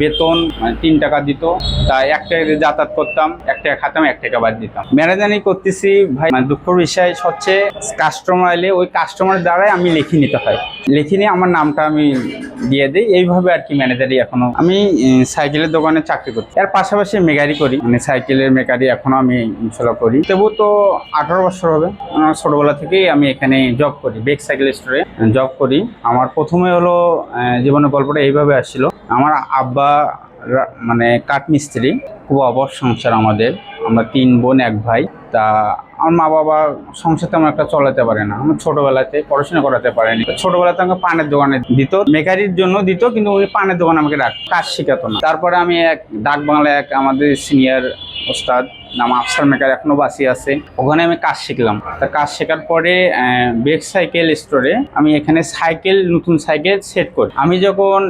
বেতন মানে তিন টাকা দিত। তা একটা যাতায়াত করতাম, এক টাকা খাতাম, এক টাকা বাদ দিতাম। ম্যানেজারি করতেছি, ভাই মানে দুঃখের বিষয় হচ্ছে কাস্টমার এলে ওই কাস্টমার দ্বারাই আমি লিখে নিতে হয়। লিখে নিয়ে আমার নামটা আমি দিয়ে দিই, এইভাবে আর কি ম্যানেজারি এখনও আমি সাইকেলের দোকানে চাকরি করি এর পাশাপাশি মেকারি করি মানে সাইকেলের মেকারি এখনও আমি ইনশাল্লাহ করি। তবু তো আঠারো বছর হবে ছোটবেলা থেকেই আমি এখানে জব করি বেক সাইকেল স্টোরে জব করি। আমার প্রথমে হলো জীবনের গল্পটা এইভাবে আসছিল, আমার আব্বা মানে কাঠমিস্ত্রি, খুব অবশ সংসার আমাদের। আমরা তিন বোন, এক ভাই, তা আমার মা বাবা সংসার তেমন একটা চলাতে পারে না। আমার ছোটবেলাতে পড়াশোনা করাতে পারেনি। ছোটোবেলাতে আমাকে পানের দোকানে দিত, মেকারির জন্য দিত, কিন্তু ওই পানের দোকান আমাকে ডাক কাজ শেখাতো না। তারপরে আমি এক ডাক বাংলা এক আমাদের সিনিয়র ওস্তাদ নাম আফসার মেকার এখনও বাসি আছে। ওখানে আমি কাজ শিখলাম। তা কাজ শেখার পরে বেক সাইকেল স্টোরে আমি এখানে সাইকেল নতুন সাইকেল সেট করি। আমি যখন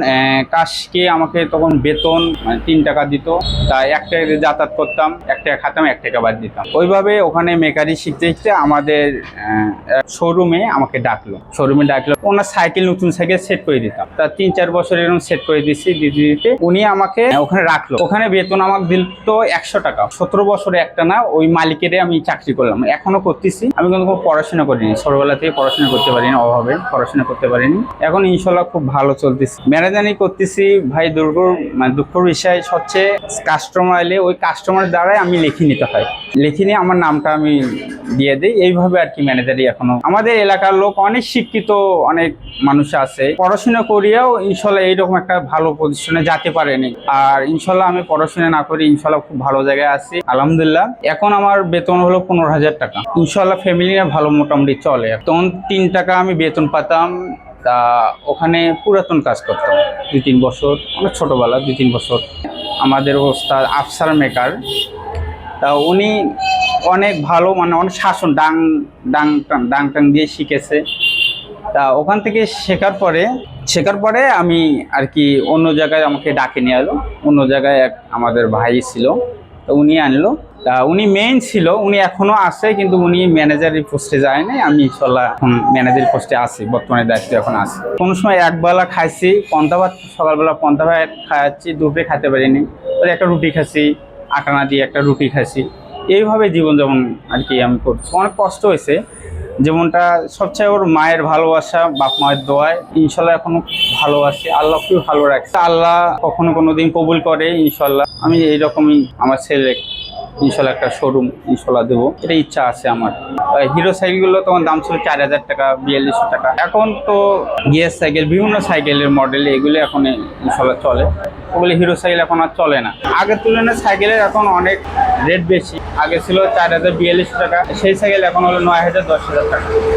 কাজ শিখে আমাকে তখন বেতন মানে তিন টাকা দিত। তা এক টাকা যাতায়াত করতাম, এক টাকা খাতাম, এক টাকা বাদ দিতাম। ওইভাবে ওখানে মেকারি শিখতে শিখতে আমাদের শোরুমে আমাকে ডাকলো। শোরুমে ডাকলো, ওনার সাইকেল নতুন সাইকেল সেট করে দিতাম। তা তিন চার বছর এরকম সেট করে দিচ্ছি দিতে দিতে উনি আমাকে ওখানে রাখল। ওখানে বেতন আমাকে দিল তো একশো টাকা। সতেরো বছরে একটা না, ওই মালিকেরে আমি চাকরি করলাম। এখনও করতেছি। আমি কিন্তু কোনো পড়াশোনা করিনি। ছোটবেলা থেকে পড়াশোনা করতে পারিনি, অভাবে পড়াশোনা করতে পারিনি। এখন ইনশাল্লাহ খুব ভালো চলতেছি। ম্যানেজারি করতেছি। ভাই দুর্গ মানে দুঃখর বিষয় হচ্ছে কাস্টমার এলে ওই কাস্টমার দ্বারাই আমি লিখে নিতে হয়। লিখে নিয়ে আমার নামটা আমি দিয়ে দিই। এইভাবে আর কি ম্যানেজারি এখনও। আমাদের এলাকার লোক অনেক শিক্ষিত, অনেক মানুষ আছে। পড়াশোনা করিয়াও ইনশাল্লাহ এইরকম একটা ভালো পজিশনে যেতে পারেনি। আর ইনশাল্লাহ আমি পড়াশোনা না করি, ইনশাল্লাহ খুব ভালো জায়গায় আছি। আলহামদুলিল্লাহ, এখন আমার বেতন হলো পনেরো হাজার টাকা। ইনশাল্লাহ ফ্যামিলি না ভালো মোটামুটি চলে। তখন তিন টাকা আমি বেতন পাতাম, তা ওখানে পুরাতন কাজ করতাম। দুই তিন বছর, অনেক ছোটোবেলা, দুই তিন বছর। আমাদের ওস্তাদ আফসার মেকার তা উনি অনেক ভালো মানে অনেক শাসন, ডাং ডাং ডাং, টাং দিয়ে শিখেছে। তা ওখান থেকে শেখার পরে শেখার পরে আমি আর কি অন্য জায়গায় আমাকে ডাকে নিয়ে এলো। অন্য জায়গায় এক আমাদের ভাই ছিল, তো উনি আনলো। তা উনি মেইন ছিল, উনি এখনও আছে, কিন্তু উনি ম্যানেজারের পোস্টে যায় নাই আমি ইনশাল্লাহ এখন ম্যানেজার পোস্টে আছি, বর্তমানে দায়িত্বে এখন আছি। কোনো সময় একবেলা খাইছি পন্থা ভাত, সকালবেলা পন্থা ভাত খাওয়াচ্ছি দুপুরে খেতে পারিনি। একটা রুটি খাচ্ছি আটানা দিয়ে একটা রুটি খাইছি। এইভাবে জীবনযাপন আর কি আমি করছি। অনেক কষ্ট হয়েছে। যেমনটা সবচেয়ে ওর মায়ের ভালোবাসা, বাপ মায়ের দোয়ায়। ইনশাল্লাহ এখনও ভালোবাসি আল্লাহ খুবই ভালো রাখছে। আল্লাহ কখনো কোনো দিন কবুল করে, ইনশাল্লাহ। আমি এইরকমই আমার ছেলে ইনশাল্লাহ একটা শোরুম ইনশাল্লাহ দেবো। এটা ইচ্ছা আছে আমার। হিরো সাইকেলগুলো তখন দাম ছিল চার হাজার টাকা, বিয়াল্লিশশো টাকা। এখন তো গিয়ার সাইকেল বিভিন্ন সাইকেলের মডেল এগুলো এখন ইনশাল্লাহ চলে। ওগুলো হিরো সাইকেল এখন আর চলে না। আগের তুলনায় সাইকেলের এখন অনেক রেট বেশি। আগে ছিল চার হাজার বিয়াল্লিশশো টাকা, সেই সাইকেল এখন হলো নয় হাজার দশ হাজার টাকা।